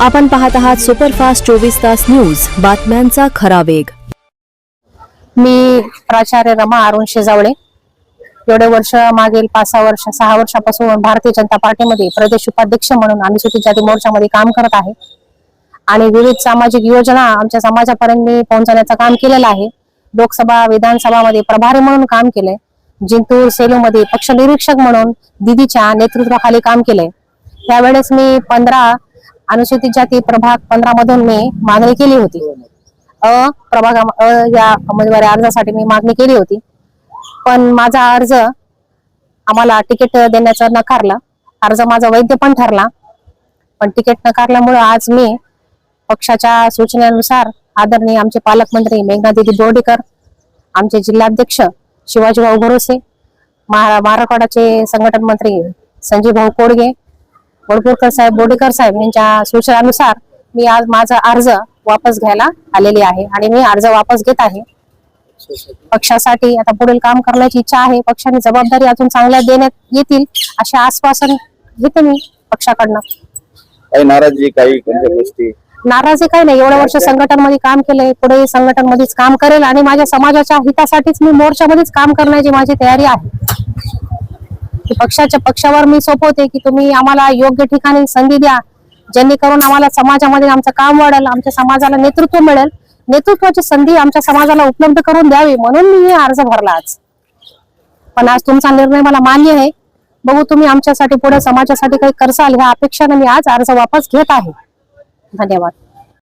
आपण पाहत आहात सुपरफास्ट चोवीस तास न्यूज. बातम्यांचा खरा वेग. मी प्राचार्य रमा अरुण शेजावळे. एवढे वर्ष मागील पाच सहा वर्ष सहा वर्षापासून भारतीय जनता पार्टीमध्ये प्रदेश उपाध्यक्ष म्हणून अनुसूचित जाती मोर्चामध्ये काम करत आहे. आणि विविध सामाजिक योजना आमच्या समाजापर्यंत मी पोहोचवण्याचं काम केलेलं आहे. लोकसभा विधानसभामध्ये प्रभारी म्हणून काम केलंय. जिंतूर सेलूमध्ये पक्ष निरीक्षक म्हणून दिदीच्या नेतृत्वाखाली काम केलंय. त्यावेळेस मी पंधरा अनुसूचित जाती प्रभाग पंधरा मधून मी मागणी केली होती. अ प्रभागा अ या उमेदवारी अर्जासाठी मी मागणी केली होती. पण माझा अर्ज आम्हाला तिकीट देण्याचा नकारला. अर्ज माझा वैध पण ठरला. पण तिकीट नकारल्यामुळे आज मी पक्षाच्या सूचनेनुसार आदरणीय आमचे पालकमंत्री मेघना दिदी बोर्डीकर आमचे जिल्हाध्यक्ष शिवाजीभाऊ भरोसे महा- मराठवाड्याचे संघटन मंत्री संजय भाऊ कोडगे वडपूरकर साहेब बोर्डीकर साहेब यांच्या सूचनानुसार मी आज माझा अर्ज वापस घ्यायला आलेली आहे आणि मी अर्ज वापस घेत आहे. पक्षासाठी आता पुढील काम करण्याची इच्छा आहे. पक्षाने जबाबदारी अजून चांगल्या देण्यात येतील असे आश्वासन घेते मी पक्षाकडनं. काही नाराजी काही कोणत्या गोष्टी? नाराजी काही नाही. एवढं वर्ष संघटनमध्ये काम केलंय पुढे संघटनमध्येच काम करेल आणि माझ्या समाजाच्या हितासाठीच मी मोर्चामध्येच काम करण्याची माझी तयारी आहे. की पक्षाच्या पक्षावर मी सोपवते की तुम्ही आम्हाला योग्य ठिकाणी संधी द्या. जेणेकरून आम्हाला समाजामध्ये आमचं काम वाढेल आमच्या समाजाला नेतृत्व मिळेल. नेतृत्वाची संधी आमच्या समाजाला उपलब्ध करून द्यावी म्हणून मी हे अर्ज भरला आज. पण आज तुमचा निर्णय मला मान्य आहे. बघू तुम्ही आमच्यासाठी पुढे समाजासाठी काही करसाल ह्या अपेक्षाने मी आज अर्ज वापस घेत आहे. धन्यवाद.